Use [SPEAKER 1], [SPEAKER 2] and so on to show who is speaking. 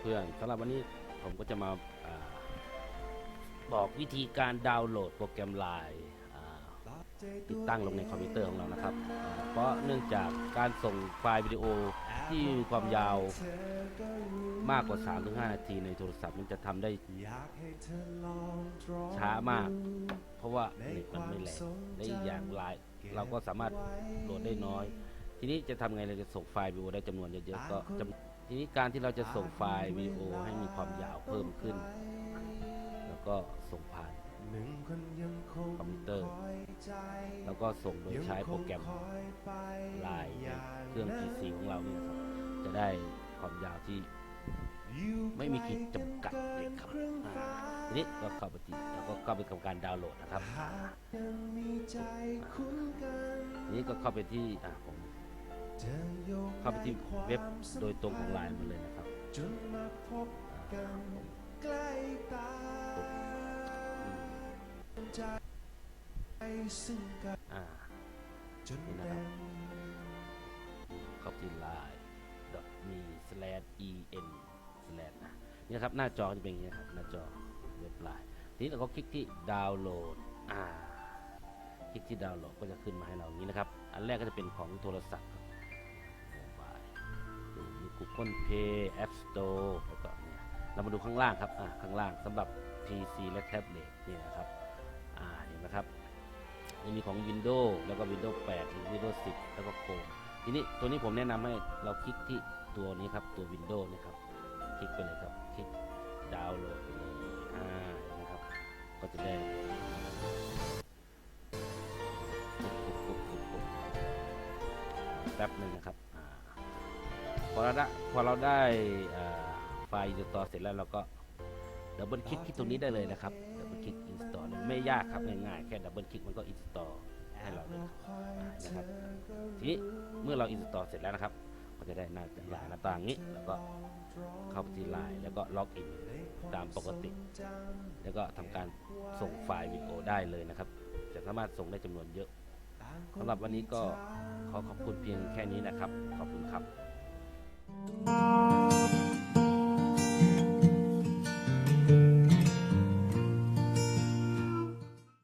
[SPEAKER 1] เพื่อนๆสำหรับวันนี้ผมก็จะมาอาบอกวิธีการดาวน์โหลดโปรแกรมไลน์ติดตั้งลงในคอมพิวเตอร์ของเรานะครับอ่าเพราะเนื่องจากการส่งไฟล์วิดีโอที่มีความยาวมากกว่า 3-5 นาทีในโทรศัพท์มันจะทำได้ช้ามาก เพราะว่าเน็ตมันไม่แรงและอีกอย่างไลน์เราก็สามารถโหลดได้น้อย ทีนี้จะทำไงเราจะส่งไฟล์วิดีโอได้จำนวนเยอะๆก็จำ ทีนี้การที่เราจะส่งไฟล์วิดีโอให้มีความยาวเพิ่มขึ้น แล้วก็ส่งผ่าน
[SPEAKER 2] คอมพิวเตอร์
[SPEAKER 1] แล้วก็ส่งโดยใช้โปรแกรมไลน์เครื่อง PC ของเราเนี่ยครับจะได้ความยาวที่ไม่มีขีดจำกัดเลยครับทีนี้ก็เข้าไปที่แล้วก็เข้าไปกับการดาวน์โหลดนะครับทีนี้ก็เข้าไปที่อ่าผม เข้าไปที่เว็บโดยตรงของไลน์มันเลยนะครับ
[SPEAKER 2] จนมาพบ
[SPEAKER 1] อ่า
[SPEAKER 2] กัน
[SPEAKER 1] ผม
[SPEAKER 2] ใกล้ตาใจซึ่งกัน
[SPEAKER 1] อ่า
[SPEAKER 2] จน
[SPEAKER 1] นี่นะค
[SPEAKER 2] เป็
[SPEAKER 1] รับ
[SPEAKER 2] น
[SPEAKER 1] เข้าที่ line me slash en slash นะนี่นะครับหน้าจอจะเป็นอย่างนี้นะครับหน้าจอเว็บไลน์ทีนี้เราก็คลิกที่ดาวน์โหลดอ่าคลิกที่ดาวน์โหลดก็จะขึ้นมาให้เราอย่างนี้นะครับ อันแรกก็จะเป็นของโทรศัพท์ Google Play App Store แล้วก็เนี่ยเรามาดูข้างล่างครับอ่าข้างล่างสำหรับ PC และแท็บเล็ตนี่นะครับอ่าเห็นไหมครับยังมีของ Windows แล้วก็ Windows 8หรือ Windows 10 แล้วก็ Chrome ทีนี้ตัวนี้ผมแนะนำให้เราคลิกที่ตัวนี้ครับตัว Windows นะครับคลิกไปเลยครับคลิกดาวน์โหลดไปเลยอ่านะครับก็จะได้แป๊บหนึ่งนะครับ พอเราได้พอเราได้อ่าไฟล์อินสตอลเสร็จแล้วเราก็ดับเบิลคลิกที่ตรงนี้ได้เลยนะครับดับเบิลคลิกอินสตอลไม่ยากครับง่ายๆแค่ดับเบิลคลิกมันก็อินสตอลให้เราเลยครับอ่านะครับทีนี้เมื่อเราอินสตอลเสร็จแล้วนะครับก็จะได้หน้าหลายหน้าต่างนี้ แล้วก็เข้าไปที่ไลน์แล้วก็ล็อกอินตามปกติ แล้วก็ทำการส่งไฟล์วิดีโอได้เลยนะครับ จะสามารถส่งได้จำนวนเยอะสำหรับวันนี้ก็ขอขอบคุณเพียงแค่นี้นะครับ